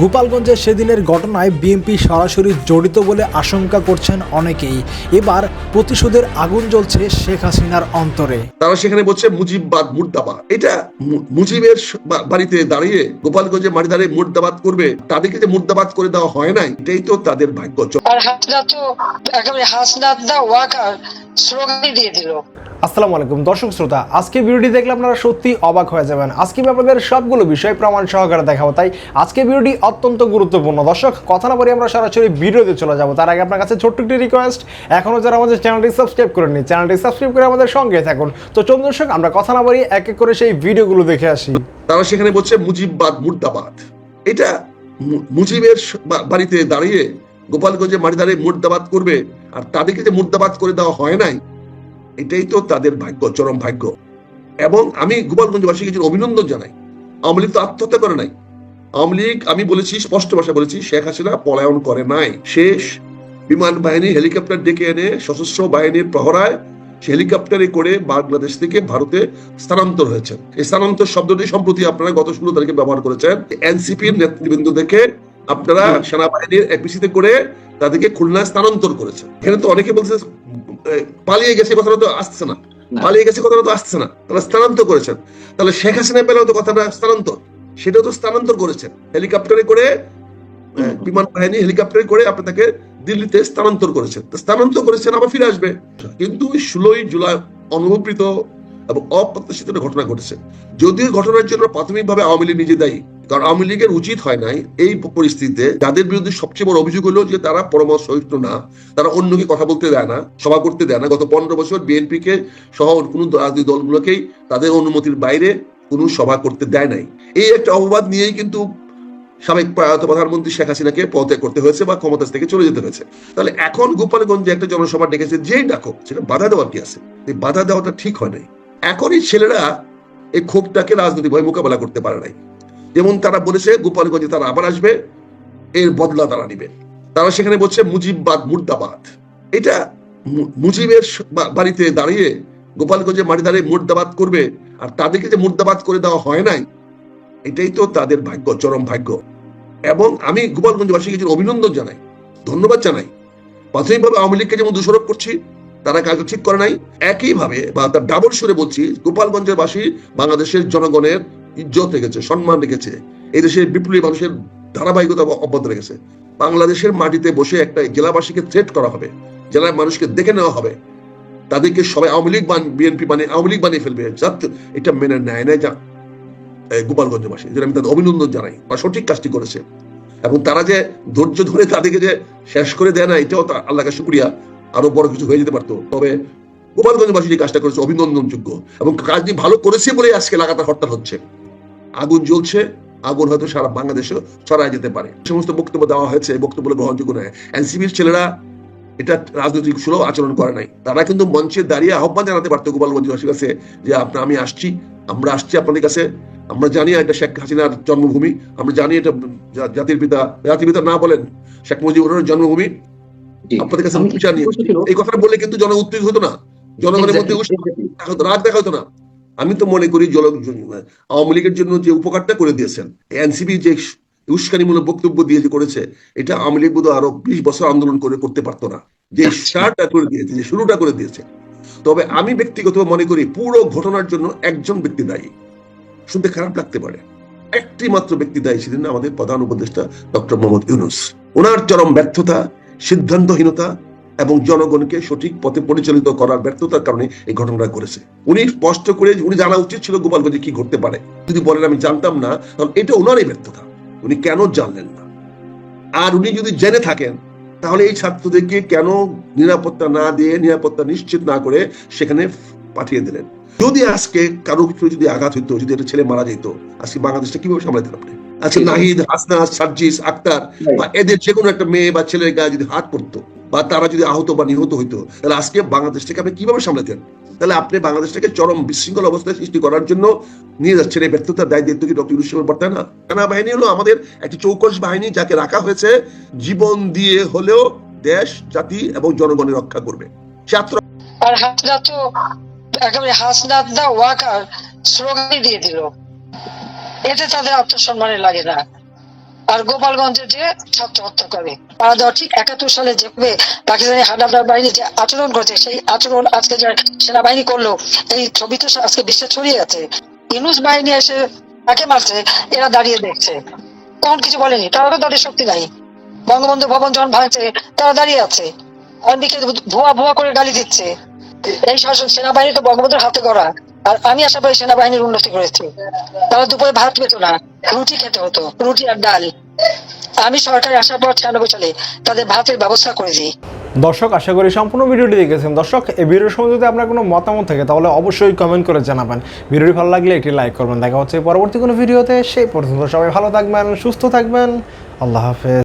গোপালগঞ্জে সেদিনের ঘটনায় বিএনপি সরাসরি জড়িত বলে আশঙ্কা করছেন অনেকেই। এবার প্রতিশোধের আগুন জ্বলছে শেখ হাসিনার অন্তরে। তারা সেখানে বলছে মুজিববাদ মুর্দাবাদ। এটা মুজিবের বাড়িতে দাঁড়িয়ে গোপালগঞ্জে মাটি দাঁড়িয়ে মুর্দাবাদ করবে তাদেরকে যে মুর্দাবাদ করে দেওয়া হয় নাই এটাই তো তাদের ভাগ্য। আর হাসনা তো একেবারে হাসনাত দা ওয়াকার স্লোগানই দিয়ে দিল। আসসালামু আলাইকুম। দর্শক শ্রোতা, আজকে ভিডিওটি দেখলে আপনারা সত্যি অবাক হয়ে যাবেন। আজকে আপনাদের সবগুলো বিষয় প্রমাণ সহকারে দেখাবো, তাই আজকে ভিডিওটি অত্যন্ত গুরুত্বপূর্ণ। দর্শক, কথা না বলে আমরা সরাসরি ভিডিওতে চলে যাব। তার আগে আপনার কাছে ছোট্ট একটি রিকোয়েস্ট এখনও যারা আমাদের চ্যানেলটি সাবস্ক্রাইব করেননি চ্যানেলটি সাবস্ক্রাইব করে আমাদের সঙ্গে থাকুন। তো চলুন দর্শক, আমরা কথা না বলি এক এক করে সেই ভিডিওগুলো দেখে আসি। তারা সেখানে বলছে মুজিববাদ মুর্দাবাদ। এটা মুজিবের বাড়িতে দাঁড়িয়ে গোপালগঞ্জে মাটি দাঁড়িয়ে মুর্দাবাদ করবে, আর তাদেরকে যে মুর্দাবাদ করে দেওয়া হয় নাই এটাই তো তাদের ভাগ্য চরম ভাগ্য। এবং আমি গোপালগঞ্জবাসীকে কিছু অভিনন্দন জানাই। আওয়ামী লীগ তো আত্মহত্যা করে নাই। আওয়ামী লীগ আমি বলেছি স্পষ্ট ভাষায় বলেছি শেখ হাসিনা পলায়ন করে নাই। শেষ বিমান বাহিনী হেলিকপ্টার ডেকে এনে সশস্ত্র বাহিনীর প্রহরায় হেলিকপ্টারে করে বাংলাদেশ থেকে ভারতে স্থানান্তর হয়েছে। এই স্থানান্তর শব্দটি সম্প্রতি আপনারা গত ষোলো তারিখে ব্যবহার করেছেন। এনসিপির নেতৃবৃন্দ দেখে আপনারা সেনাবাহিনীর এপিসিতে করে তাদেরকে খুলনায় স্থানান্তর করেছেন এখানে তো অনেকে বলছে পালিয়ে গেছে কথাটা তো আসছে না। পালিয়ে গেছে কথাটা তো আসছে না। তারা স্থানান্তর করেছেন। তাহলে শেখ হাসিনা পেলেও তো কথাটা স্থানান্তর। সেটাও তো স্থানান্তর করেছেন। হেলিকপ্টারে করে বিমান বাহিনী হেলিকপ্টারে করে আপনি তাকে দিল্লিতে স্থানান্তর করেছেন। স্থানান্তর করেছেন আবার ফিরে আসবে। কিন্তু ষোলোই জুলাই অনুভূত এবং অপ্রত্যাশিত একটা ঘটনা ঘটেছে। যদিও ঘটনার জন্য প্রাথমিকভাবে আওয়ামী লীগ নিজে দায়ী কারণ আওয়ামী লীগের উচিত হয় নাই এই পরিস্থিতিতে যাদের বিরুদ্ধে সবচেয়ে বড় অভিযোগ হলো যে তারা পরমাস সহিষ্ণু না, তারা অন্যকে কথা বলতে দেয় না, সভা করতে দেয় না। গত পনেরো বছর বিএনপি কে সহ কোনো রাজনৈতিক দলগুলোকেই তাদের অনুমতির বাইরে কোনো সভা করতে দেয় নাই। এই একটা অপবাদ নিয়েই কিন্তু সাবেক প্রয়াত প্রধানমন্ত্রী শেখ হাসিনাকে পদত্যাগ করতে হয়েছে বা ক্ষমতা থেকে চলে যেতে হয়েছে। তাহলে এখন গোপালগঞ্জে একটা জনসভা ডেকেছে, যেই ডাকো সেটা বাধা দেওয়ার কি আছে? এই বাধা দেওয়াটা ঠিক হয় নাই। এখন এই ছেলেরা এই ক্ষোভটাকে রাজনৈতিক ভাবে মোকাবেলা করতে পারে নাই। যেমন তারা বলেছে, গোপালগঞ্জে তারা আবার আসবে, এর বদলা তারা নিবে। তারা সেখানে বলছে মুজিববাদ মুর্দাবাদ। এটা মুজিবের বাড়িতে দাঁড়িয়ে গোপালগঞ্জে মাটি দাঁড়িয়ে মুর্দাবাদ করবে, আর তাদেরকে যে মুর্দাবাদ করে দেওয়া হয় নাই, এটাই তো তাদের ভাগ্য, চরম ভাগ্য। এবং আমি গোপালগঞ্জবাসীকে কিছু অভিনন্দন জানাই, ধন্যবাদ জানাই। প্রাথমিকভাবে আওয়ামী লীগকে যেমন দোষারোপ করছি, তারা কাজটা ঠিক করে নাই। একইভাবে বা তার ডাবল সুরে বলছি গোপালগঞ্জের বাসী বাংলাদেশের জনগণের ইজ্জত রেখেছে, সম্মান রেখেছে। এই দেশের বিপ্লবী মানুষের ধারাবাহিকতা অব্যাহত রেখেছে। বাংলাদেশের মাটিতে বসে একটা জেলাবাসীকে থ্রেট করা হবে, জেলার মানুষকে দেখে নেওয়া হবে। তাদেরকে সবাই আওয়ামী লীগ বিএনপি বানিয়ে আওয়ামী লীগ বানিয়ে ফেলবে। এটা মেনে নেয় না যা এই গোপালগঞ্জবাসী, যেটা আমি তাদের অভিনন্দন জানাই। বা সঠিক কাজটি করেছে। এবং তারা যে ধৈর্য ধরে তাদেরকে যে শেষ করে দেয় না, এটাও আল্লাহকে শুক্রিয়া। আরও বড় কিছু হয়ে যেতে পারতো। তবে গোপালগঞ্জবাসী যে কাজটা করেছে, অভিনন্দনযোগ্য। এবং কাজটি ভালো করেছে বলে আজকে লাগাতার হরতাল হচ্ছে। আগুন জ্বলছে আগুন হয়তো সারা বাংলাদেশে ছড়ায় যেতে পারে। সমস্ত বক্তব্য দেওয়া হয়েছে বক্তব্য গ্রহণযোগ্য নয়। এনসিবির ছেলেরা এটা রাজনৈতিক সুলভ আচরণ করে নাই। তারা কিন্তু মঞ্চে দাঁড়িয়ে আহ্বান জানাতে পারতো গোপালগঞ্জবাসীর কাছে যে আপনার আমি আসছি আমরা আসছি আপনাদের কাছে। আমরা জানি এটা শেখ হাসিনার জন্মভূমি আমরা জানি এটা জাতির পিতা জাতির পিতা না বলেন শেখ মুজিবুর জন্মভূমি। আপনাদের কাছে এই কথাটা বলে কিন্তু জন উত্তেজিত হতো না। জনগণের মধ্যে রাগ দেখা হতো না। আমি তো মনে করি জল আওয়ামী লীগের জন্য যে উপকারটা করে দিয়েছেন এনসিপি যে উস্কানিমূলক বক্তব্য দিয়ে যে করেছে এটা আওয়ামী লীগ বোধহয় আরও বিশ বছর আন্দোলন করে করতে পারতো না। যে স্টার্টটা করে দিয়েছে যে শুরুটা করে দিয়েছে। তবে আমি ব্যক্তিগত মনে করি পুরো ঘটনার জন্য একজন ব্যক্তি দায়ী। শুনতে খারাপ লাগতে পারে। একটি মাত্র ব্যক্তি দায়ী ছিলেন আমাদের প্রধান উপদেষ্টা ডক্টর মোহাম্মদ ইউনুস। ওনার চরম ব্যর্থতা সিদ্ধান্তহীনতা এবং জনগণকে সঠিক পথে পরিচালিত করার ব্যর্থতার কারণে এই ঘটনাটা করেছে উনি স্পষ্ট করে উনি জানা উচিত ছিল গোপালগঞ্জে কি ঘটতে পারে। যদি বলেন আমি জানতাম না তাহলে এটা ওনারই ব্যর্থতা। উনি কেন জানলেন না? আর উনি যদি জেনে থাকেন তাহলে এই ছাত্রদেরকে কেন নিরাপত্তা না দিয়ে নিরাপত্তা নিশ্চিত না করে সেখানে পাঠিয়ে দিলেন? যদি আজকে কারও কিছু যদি আঘাত হইতো যদি একটা ছেলে মারা যেত আজকে বাংলাদেশটা কীভাবে সামলাতেন আপনি আজকে নাহিদ হাসনা সার্জিস আক্তার বা এদের যে কোনো একটা মেয়ে বা ছেলের গায়ে যদি হাত পড়তো বা তারা যদি আহত বা নিহত হইতো, তাহলে আজকে বাংলাদেশটাকে আপনি কীভাবে সামলাতেন তাহলে আপনি বাংলাদেশটাকে চরম বিশৃঙ্খল অবস্থায় সৃষ্টি করার জন্য নিয়ে যাচ্ছেন। এই ব্যর্থতার দায় দায়িত্ব কি ডক্টর ইউনুসের তাই না সেনাবাহিনী হলো আমাদের একটি চৌকস বাহিনী যাকে রাখা হয়েছে জীবন দিয়ে হলেও দেশ, জাতি এবং জনগণের রক্ষা করবে। ছাত্র আর হাসনা তো একেবারে হাসনাত দা ওয়াকার স্লোগানই দিয়ে দিল। এতে তাদের আত্মসম্মানে লাগে না। আর গোপালগঞ্জে যে ছাত্র হত্যা করে পাড়া দেওয়া ঠিক একাত্তর সালে যেভাবে পাকিস্তানি হানাদার বাহিনী যে আচরণ করেছে, সেই আচরণ আজকে যে সেনাবাহিনী করল, এই ছবি তো আজকে বিশ্বে ছড়িয়ে আছে। ইউনুস বাহিনী এসে তাকে মারছে, এরা দাঁড়িয়ে দেখছে। তখন কিছু বলেনি, তারা তো তাদের শক্তি নাই। বঙ্গবন্ধু ভবন যখন ভাঙছে, তারা দাঁড়িয়ে আছে। আর্মিকে ভুয়া ভুয়া করে গালি দিচ্ছে। এই শাসক সেনাবাহিনী তো বঙ্গবন্ধুর হাতে করা আর আমি আশা করি সেনাবাহিনীর উন্নতি করেছি। তারা দুপুরে ভাত পেত না, রুটি খেতে হতো, রুটি আর ডাল। আমি সরকারে আসার পর ছিয়ানব্বই সালে তাদের ভাতের ব্যবস্থা করে দিই। দর্শক, আশা করি সম্পূর্ণ ভিডিওটি দেখেছেন। দর্শক, এই ভিডিওর সময় যদি আপনার কোনো মতামত থাকে, তাহলে অবশ্যই কমেন্ট করে জানাবেন। ভিডিওটি ভালো লাগলে একটি লাইক করবেন। দেখা হচ্ছে পরবর্তী কোনো ভিডিওতে। সেই পর্যন্ত সবাই ভালো থাকবেন, সুস্থ থাকবেন। আল্লাহ হাফেজ।